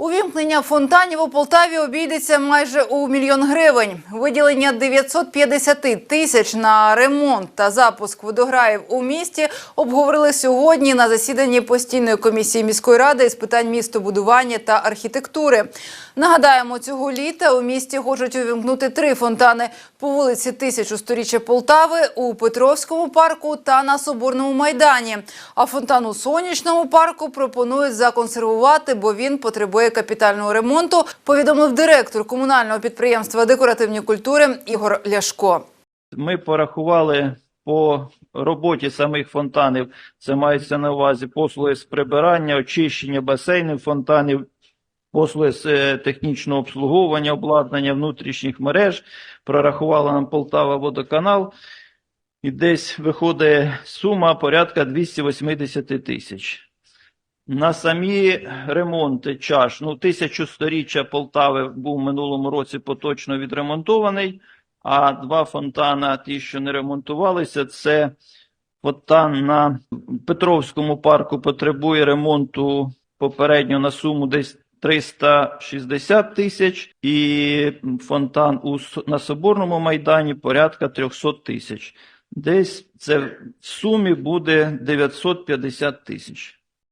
Увімкнення фонтанів у Полтаві обійдеться майже у мільйон гривень. Виділення 950 тисяч на ремонт та запуск водограїв у місті обговорили сьогодні на засіданні постійної комісії міської ради з питань містобудування та архітектури. Нагадаємо, цього літа у місті хочуть увімкнути три фонтани по вулиці Тисячу сторіччя Полтави, у Петровському парку та на Соборному майдані. А фонтан у сонячному парку пропонують законсервувати, бо він потребує капітального ремонту. Повідомив директор комунального підприємства декоративні культури Ігор Ляшко. Ми порахували по роботі самих фонтанів, це мається на увазі послуги з прибирання, очищення басейнів фонтанів, послуги з е, технічного обслуговування, обладнання внутрішніх мереж. Прорахувала нам Полтава водоканал. І десь виходить сума порядка 280 тисяч. На самі ремонти чаш, ну, тисячу сторіччя Полтави був минулому році поточно відремонтований. А два фонтана, ті, що не ремонтувалися, це фонтан на Петровському парку потребує ремонту попередньо на суму десь 360 тисяч, і фонтан у, на Соборному майдані порядка 300 тисяч. Десь це в сумі буде 950 тисяч.